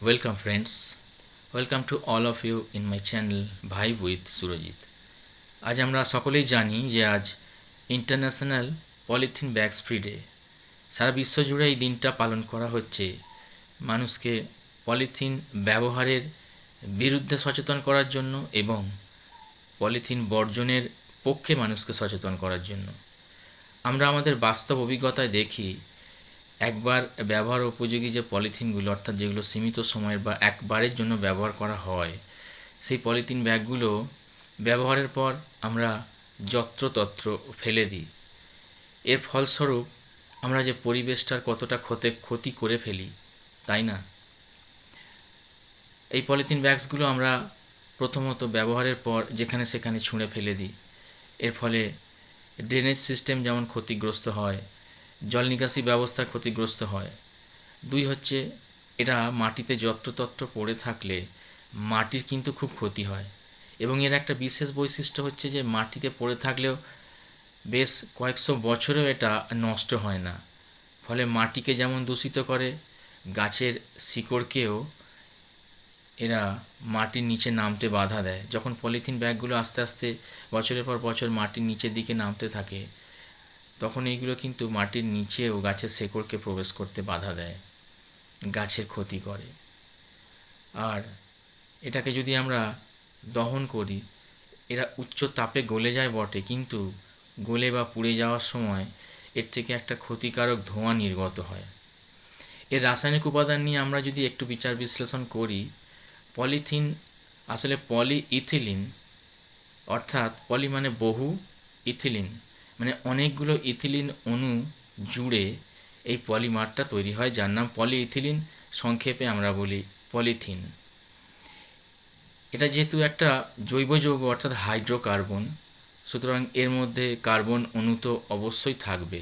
Welcome, friends. Welcome to all of you in my channel Vibe with Surajit আজ আমরা সকলেই জানি যে আজ international polythene bags free day সারা বিশ্ব জুড়ে এই দিনটা পালন করা হচ্ছে। মানুষকে পলিথিন ব্যবহারের বিরুদ্ধে সচেতন করার জন্য এবং পলিথিন বর্জনের পক্ষে মানুষকে সচেতন করার জন্য। আমরা আমাদের বাস্তব অভিজ্ঞতায় দেখি একবার ব্যবহার উপযোগী যে পলিথিনগুলো, অর্থাৎ যেগুলো সীমিত সময়ের বা একবারের জন্য ব্যবহার করা হয়, সেই পলিথিন ব্যাগগুলো ব্যবহারের পর আমরা যত্রতত্র ফেলে দিই। এর ফলস্বরূপ আমরা যে পরিবেশটার কতটা ক্ষতে, ক্ষতি করে ফেলি, তাই না? এই পলিথিন ব্যাগসগুলো আমরা প্রথমত ব্যবহারের পর যেখানে সেখানে ছুঁড়ে ফেলে দিই। এর ফলে ড্রেনেজ সিস্টেম যেমন ক্ষতিগ্রস্ত হয় জল নিকাশি ব্যবস্থা ক্ষতিগ্রস্ত হয়। দুই হচ্ছে, এরা মাটিতে যত্রতত্র পড়ে থাকলে মাটির কিন্তু খুব ক্ষতি হয়। এবং এর একটা বিশেষ বৈশিষ্ট্য হচ্ছে যে, মাটিতে পড়ে থাকলেও বেশ কয়েকশো বছরেও এটা নষ্ট হয় না। ফলে মাটিকে যেমন দূষিত করে, গাছের শিকড়কেও এরা মাটির নিচে নামতে বাধা দেয়। যখন পলিথিন ব্যাগগুলো আস্তে আস্তে বছরের পর বছর মাটির নিচের দিকে নামতে থাকে তখন এইগুলো কিন্তু মাটির নিচেও গাছের শেকড়কে প্রবেশ করতে বাধা দেয়, গাছের ক্ষতি করে। আর এটাকে যদি আমরা দহন করি, এরা উচ্চ তাপে গলে যায় বটে, কিন্তু গলে বা পুড়ে যাওয়ার সময় এর থেকে একটা ক্ষতিকারক ধোঁয়া নির্গত হয়। এর রাসায়নিক উপাদান নিয়ে আমরা যদি একটু বিচার বিশ্লেষণ করি, পলিথিন, আসলে পলি ইথিলিন অর্থাৎ পলি মানে বহু ইথিলিন। মানে অনেকগুলো ইথিলিন অণু জুড়ে এই পলিমারটা তৈরি হয়, যার নাম পলি ইথিলিন সংক্ষেপে আমরা বলি পলিথিন। এটা যেহেতু একটা জৈব যৌগ, অর্থাৎ হাইড্রোকার্বন, সুতরাং এর মধ্যে কার্বন অণু তো অবশ্যই থাকবে।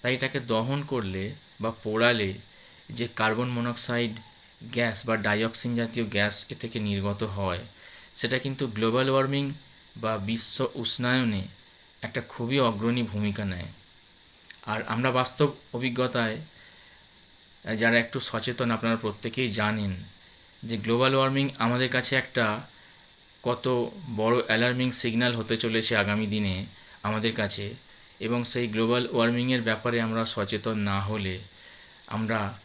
তাই এটাকে দহন করলে বা পোড়ালে যে কার্বন মনোক্সাইড গ্যাস বা ডাইঅক্সিন জাতীয় গ্যাস এ থেকে নির্গত হয়, সেটা কিন্তু গ্লোবাল ওয়ার্মিং বা বিশ্ব উষ্ণায়নে একটা খুবই অগ্রণী ভূমিকা নেয়। আর আমরা বাস্তব অভিজ্ঞতায়, যারা একটু সচেতন আপনারা প্রত্যেকেই জানেন যে গ্লোবাল ওয়ার্মিং আমাদের কাছে একটা কত বড় অ্যালার্মিং সিগন্যাল হতে চলেছে আগামী দিনে আমাদের কাছে এবং সেই গ্লোবাল ওয়ার্মিংয়ের ব্যাপারে আমরা সচেতন না হলে আমরা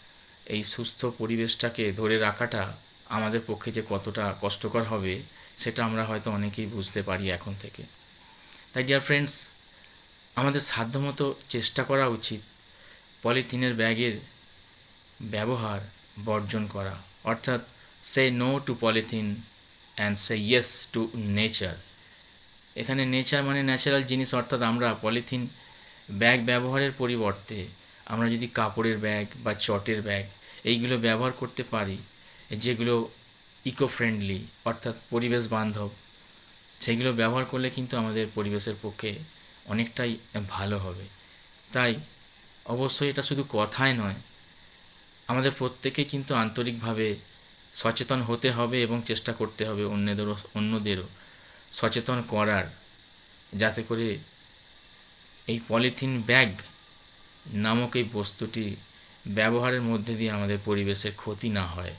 এই সুস্থ পরিবেশটাকে ধরে রাখাটা আমাদের পক্ষে যে কতটা কষ্টকর হবে, সেটা আমরা হয়তো অনেকেই বুঝতে পারি এখন থেকে। তাই ডিয়ার ফ্রেন্ডস আমাদের সাধ্যমতো চেষ্টা করা উচিত পলিথিনের ব্যাগের ব্যবহার বর্জন করা। অর্থাৎ say no to polythene and say yes to nature এখানে নেচার মানে ন্যাচারাল জিনিস, অর্থাৎ আমরা পলিথিন ব্যাগ ব্যবহারের পরিবর্তে আমরা যদি কাপড়ের ব্যাগ বা চটের ব্যাগ এইগুলো ব্যবহার করতে পারি, যেগুলো ইকো ফ্রেন্ডলি অর্থাৎ পরিবেশ বান্ধব সেগুলো ব্যবহার করলে কিন্তু আমাদের পরিবেশের পক্ষে অনেকটাই ভালো হবে। তাই অবশ্যই এটা শুধু কথায় নয়, আমাদের প্রত্যেকে কিন্তু আন্তরিকভাবে সচেতন হতে হবে এবং চেষ্টা করতে হবে অন্যদেরও অন্যদেরও সচেতন করার, যাতে করে এই পলিথিন ব্যাগ নামক এই বস্তুটি ব্যবহারের মধ্যে দিয়ে আমাদের পরিবেশের ক্ষতি না হয়।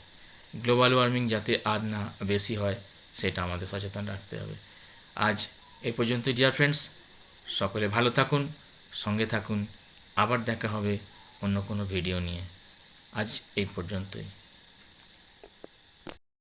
গ্লোবাল ওয়ার্মিং যাতে আর না বেশি হয়, সেটা আমাদের সচেতন রাখতে হবে। আজ এ পর্যন্ত ডিয়ার ফ্রেন্ডস সকলে ভালো থাকুন, সঙ্গে থাকুন। আবার দেখা হবে অন্য কোনো ভিডিও নিয়ে। আজ এই পর্যন্তই।